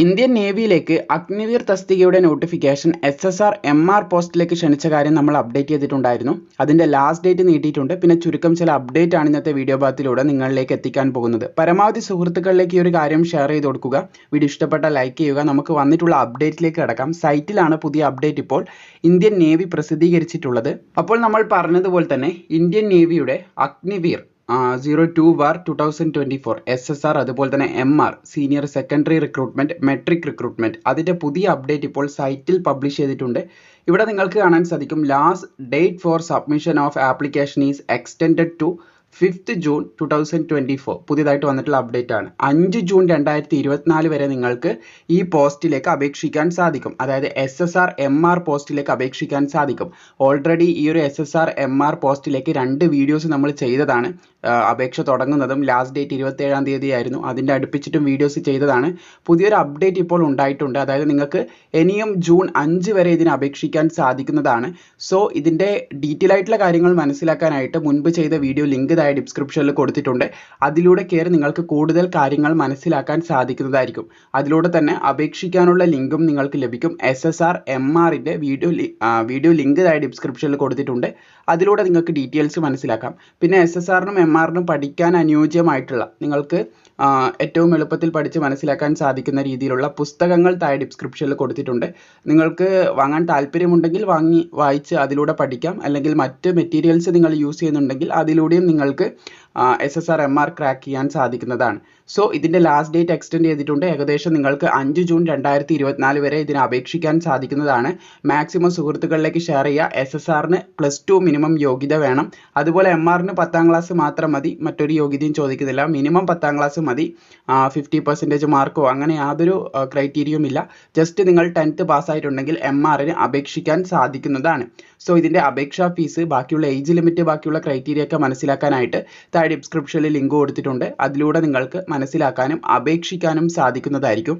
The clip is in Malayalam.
ഇന്ത്യൻ നേവിയിലേക്ക് Agniveer തസ്തികയുടെ notification S S R M R പോസ്റ്റിലേക്ക് ക്ഷണിച്ച കാര്യം നമ്മൾ അപ്ഡേറ്റ് ചെയ്തിട്ടുണ്ടായിരുന്നു. അതിന്റെ ലാസ്റ്റ് ഡേറ്റ് നീട്ടിയിട്ടുണ്ട്. പിന്നെ ചുരുക്കം ചില അപ്ഡേറ്റ് ആണ് ഇന്നത്തെ വീഡിയോ ഭാഗത്തിലൂടെ നിങ്ങളിലേക്ക് എത്തിക്കാൻ പോകുന്നത്. പരമാവധി സുഹൃത്തുക്കളിലേക്ക് ഈ ഒരു കാര്യം ഷെയർ ചെയ്ത് കൊടുക്കുക. വീഡിയോ ഇഷ്ടപ്പെട്ട ലൈക്ക് ചെയ്യുക. നമുക്ക് വന്നിട്ടുള്ള അപ്ഡേറ്റിലേക്ക് കിടക്കാം. സൈറ്റിലാണ് പുതിയ അപ്ഡേറ്റ് ഇപ്പോൾ ഇന്ത്യൻ നേവി പ്രസിദ്ധീകരിച്ചിട്ടുള്ളത്. അപ്പോൾ നമ്മൾ പറഞ്ഞതുപോലെ തന്നെ Indian നേവിയുടെ Agniveer zero two bar two thousand twenty four S S R അതുപോലെ തന്നെ M R senior secondary recruitment matric recruitment അതിന്റെ പുതിയ അപ്ഡേറ്റ് ഇപ്പോൾ സൈറ്റിൽ പബ്ലിഷ് ചെയ്തിട്ടുണ്ട്. ഇവിടെ നിങ്ങൾക്ക് കാണാൻ സാധിക്കും last date for submission of application is extend to fifth June two thousand twenty four പുതിയതായിട്ട് വന്നിട്ടുള്ള അപ്ഡേറ്റ് ആണ്. അഞ്ച് ജൂൺ രണ്ടായിരത്തി ഇരുപത്തിനാല് വരെ നിങ്ങൾക്ക് ഈ പോസ്റ്റിലേക്ക് അപേക്ഷിക്കാൻ സാധിക്കും. അതായത് S S R M R പോസ്റ്റിലേക്ക് അപേക്ഷിക്കാൻ സാധിക്കും. ഓൾറെഡി ഈ ഒരു S S R M R പോസ്റ്റിലേക്ക് രണ്ട് വീഡിയോസ് നമ്മൾ ചെയ്തതാണ്. അപേക്ഷ തുടങ്ങുന്നതും ലാസ്റ്റ് ഡേറ്റ് ഇരുപത്തി ഏഴാം തീയതി ആയിരുന്നു അതിന്റെ അടുപ്പിച്ചിട്ടും വീഡിയോസ് ചെയ്തതാണ്. പുതിയൊരു അപ്ഡേറ്റ് ഇപ്പോൾ ഉണ്ടായിട്ടുണ്ട്. അതായത് നിങ്ങൾക്ക് ഇനിയും ജൂൺ അഞ്ച് വരെ ഇതിന് അപേക്ഷിക്കാൻ സാധിക്കുന്നതാണ്. സോ ഇതിന്റെ ഡീറ്റെയിൽ ആയിട്ടുള്ള കാര്യങ്ങൾ മനസ്സിലാക്കാനായിട്ട് മുൻപ് ചെയ്ത വീഡിയോ ലിങ്ക് ഇതായ ഡിസ്ക്രിപ്ഷനിൽ കൊടുത്തിട്ടുണ്ട്. അതിലൂടെ കയറി നിങ്ങൾക്ക് കൂടുതൽ കാര്യങ്ങൾ മനസ്സിലാക്കാൻ സാധിക്കുന്നതായിരിക്കും. അതിലൂടെ തന്നെ അപേക്ഷിക്കാനുള്ള ലിങ്കും നിങ്ങൾക്ക് ലഭിക്കും. എസ് എസ് ആർ എം ആറിന്റെ വീഡിയോ വീഡിയോ ലിങ്ക് ഇതായ ഡിസ്ക്രിപ്ഷനിൽ കൊടുത്തിട്ടുണ്ട്. അതിലൂടെ നിങ്ങൾക്ക് ഡീറ്റെയിൽസ് മനസ്സിലാക്കാം. പിന്നെ എസ് എസ് ആറിനും എം ആറിനും പഠിക്കാൻ അനുയോജ്യമായിട്ടുള്ള നിങ്ങൾക്ക് ഏറ്റവും എളുപ്പത്തിൽ പഠിച്ച് മനസ്സിലാക്കാൻ സാധിക്കുന്ന രീതിയിലുള്ള പുസ്തകങ്ങൾ താഴെ ഡിസ്ക്രിപ്ഷനിൽ കൊടുത്തിട്ടുണ്ട്. നിങ്ങൾക്ക് വാങ്ങാൻ താല്പര്യമുണ്ടെങ്കിൽ വാങ്ങി വായിച്ച് അതിലൂടെ പഠിക്കാം. അല്ലെങ്കിൽ മറ്റ് മെറ്റീരിയൽസ് നിങ്ങൾ യൂസ് ചെയ്യുന്നുണ്ടെങ്കിൽ അതിലൂടെയും നിങ്ങൾക്ക് S S R M R crack ചെയ്യാൻ സാധിക്കുന്നതാണ്. സോ ഇതിന്റെ ലാസ്റ്റ് ഡേറ്റ് എക്സ്റ്റെൻഡ് ചെയ്തിട്ടുണ്ട്. ഏകദേശം നിങ്ങൾക്ക് അഞ്ച് ജൂൺ രണ്ടായിരത്തി ഇരുപത്തിനാല് വരെ ഇതിന് അപേക്ഷിക്കാൻ സാധിക്കുന്നതാണ്. മാക്സിമം സുഹൃത്തുക്കളിലേക്ക് ഷെയർ ചെയ്യുക. എസ് എസ് ആറിന് പ്ലസ് ടു മിനിമം യോഗ്യത വേണം. അതുപോലെ എം ആറിന് പത്താം ക്ലാസ് മാത്രം മതി. മറ്റൊരു യോഗ്യതയും ചോദിക്കുന്നില്ല. മിനിമം പത്താം ക്ലാസ് മതി. ഫിഫ്റ്റി പെർസെന്റേജ് മാർക്കോ അങ്ങനെ യാതൊരു ക്രൈറ്റീരിയയും ഇല്ല. ജസ്റ്റ് നിങ്ങൾ ടെൻത്ത് പാസ്സായിട്ടുണ്ടെങ്കിൽ എം ആറിന് അപേക്ഷിക്കാൻ സാധിക്കുന്നതാണ്. സോ ഇതിന്റെ അപേക്ഷാ ഫീസ് ബാക്കിയുള്ള ഏജ് ലിമിറ്റ് ബാക്കിയുള്ള ക്രൈറ്റീരിയ ഒക്കെ മനസ്സിലാക്കാനായിട്ട് ഡിസ്ക്രിപ്ഷനിൽ ലിങ്ക് കൊടുത്തിട്ടുണ്ട്. അതിലൂടെ നിങ്ങൾക്ക് മനസ്സിലാക്കാനും അപേക്ഷിക്കാനും സാധിക്കുന്നതായിരിക്കും.